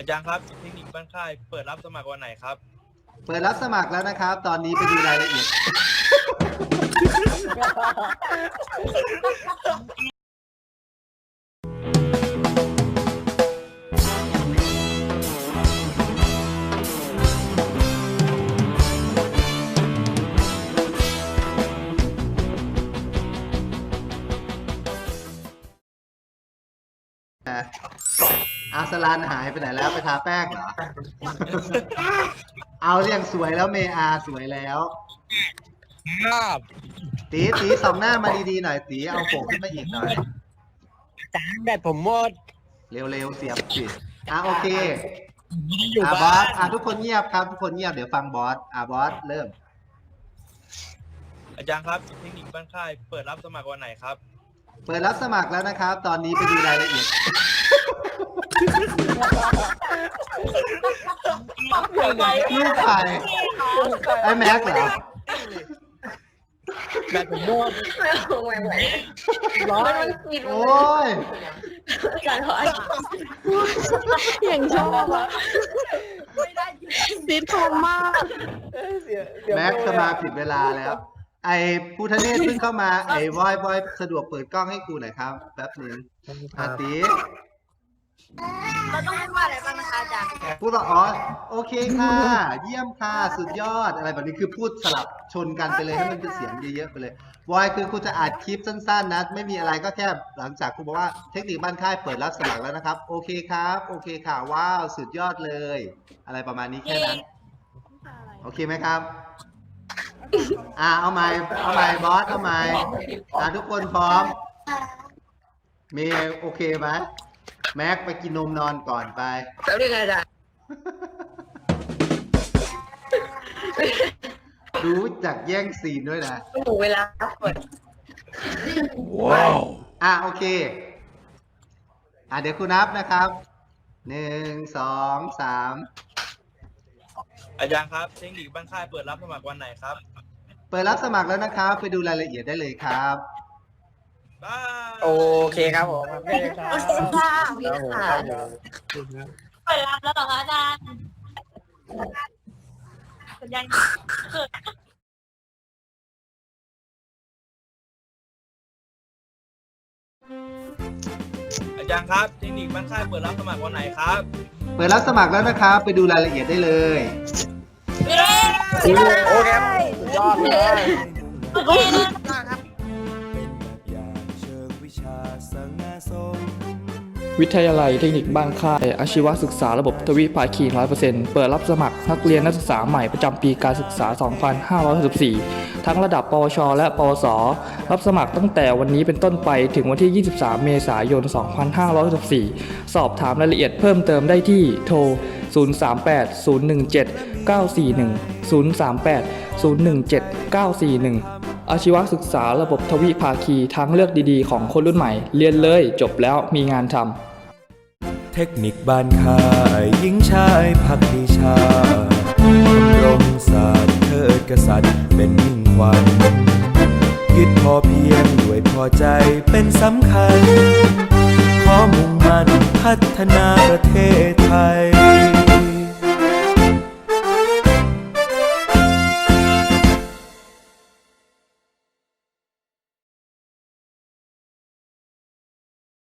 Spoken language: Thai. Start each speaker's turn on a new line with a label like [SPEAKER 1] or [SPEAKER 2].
[SPEAKER 1] อาจารย์ครับเทคนิคบ้านค่าย เปิดรับสมัครวันไหนครับ
[SPEAKER 2] เปิดรับสมัครแล้วนะครับ ตอนนี้ไปดูรายละเอียด อะอาสลันหายไปไหนแล้วไปทาแป้งเหรอ เอาเรียงสวยแล้วเมอาสวยแล้ว
[SPEAKER 1] ครับ
[SPEAKER 2] ตีตีสองหน้ามาดีๆหน่อยตีเอาโผล่ขึ้นมาอีกหน่อย
[SPEAKER 3] จานแบตผมหมด
[SPEAKER 2] เร็วๆเสียบสิอะโอเค
[SPEAKER 3] อยู่
[SPEAKER 2] อะบอ
[SPEAKER 3] บ้า
[SPEAKER 2] ส
[SPEAKER 3] น
[SPEAKER 2] อะทุกคนเงียบครับทุกคนเงียบเดี๋ยวฟังบอสอะบอสเริ่ม
[SPEAKER 1] อาจารย์ครับเทคนิคบ้านค่าย เปิดรับสมัครวันไหนครับ
[SPEAKER 2] เปิดรับสมัครแล้วนะครับ ตอนนี้ไปดูรายละเอียด ลูกใครไอ้แม็กเหรอ
[SPEAKER 3] แบตผมหมด
[SPEAKER 4] ไม่ไหว
[SPEAKER 3] ร้อย
[SPEAKER 4] มันกิน
[SPEAKER 2] โอ้ย
[SPEAKER 4] การถอย
[SPEAKER 5] อย่างชอบอะซีดคมมาก
[SPEAKER 3] เสียเดี๋ยว
[SPEAKER 2] แม็กจะมาผิดเวลาแล้ว ไอ้ภูทะเนศเพิ่งเข้ามา ไอ้บอยบอยสะดวกเปิดกล้องให้กูหน่อยครับ แป๊บหนึงอาตี
[SPEAKER 4] เรา ต้องพูดว่าอะไรบ้างนะคะอาจารย์
[SPEAKER 2] พูดว่าอ๋อโอเคค่ะ เยี่ยมค่ะสุดยอดอะไรแบบนี้คือพูดสลับชนกันไปเลยให้มันเป็นเสียงเยอะๆไปเลยบอยคือครูจะอัดคลิปสั้นๆนะไม่มีอะไรก็แค่หลังจากครูบอกว่าเทคนิคบ้านค่ายเปิดรับสมัครแล้วนะครับ โอเคครับ โอเคค่ะว้าวสุดยอดเลย อะไรประมาณนี้แค่นั้นโอเคไหมครับอ่าเอาใหม่เอาใหม่บอสเอาใหม่อ่าทุกคนพร้อมเมย์โอเคไหม แม็กไปกินนมนอนก่อนไป
[SPEAKER 4] แล้วเรื่องอาจารย์
[SPEAKER 2] รู้จักแย่งซีนด้วยนะ
[SPEAKER 4] หนูเวลาเปิด
[SPEAKER 2] อะโอเค อะเดี๋ยวคุณนับนะครับ หนึ่ง สอง สาม
[SPEAKER 1] อาจารย์ครับเทคนิคบ้านค่ายเปิดรับสมัครวันไหนครับ
[SPEAKER 2] เปิดรับสมัครแล้วนะครับ ไปดูรายละเอียดได้เลยครับ
[SPEAKER 1] บาย
[SPEAKER 3] โอเคครับผม โอเคครับ
[SPEAKER 4] โอเคค่ะ พี่
[SPEAKER 3] ครับผม
[SPEAKER 4] ค่ะ
[SPEAKER 3] ครับผม
[SPEAKER 4] เปิดรับแล้วเหรอคะอาจารย์ยังเกิด
[SPEAKER 1] อาจารย์ครับเทคนิคบ้านค่ายเปิดรับสมัครวันไหนครับ
[SPEAKER 2] เปิดรับสมัครแล้วนะครับ ไปดูรายละเอียดได้เลย
[SPEAKER 4] เย้
[SPEAKER 3] โอเคครับสุดยอดเลย
[SPEAKER 4] โอเคนะ
[SPEAKER 6] วิทยาลัยเทคนิคบ้านค่ายอาชีวศึกษาระบบทวิภาคี 100%เปิดรับสมัครนักเรียนนักศึกษาใหม่ประจำปีการศึกษา 2564 ทั้งระดับปวช และ ปวส รับสมัครตั้งแต่วันนี้เป็นต้นไปถึงวันที่ 23 เมษายน 2564 สอบถามรายละเอียดเพิ่มเติมได้ที่โทร 038 017 941 038 017 941 อาชีวศึกษาระบบทวิภาคีทางเลือกดีๆ ของคนรุ่นใหม่ เรียนเลยจบแล้วมีงานทำ
[SPEAKER 7] เทคนิคบ้านค่ายหญิงชายพักดีชาชมรมศาสตร์เทิดกษัตริย์เป็นมิ่งขวัญคิดพอเพียงด้วยพอใจเป็นสำคัญ ขอมุ่งมั่นพัฒนาประเทศไทย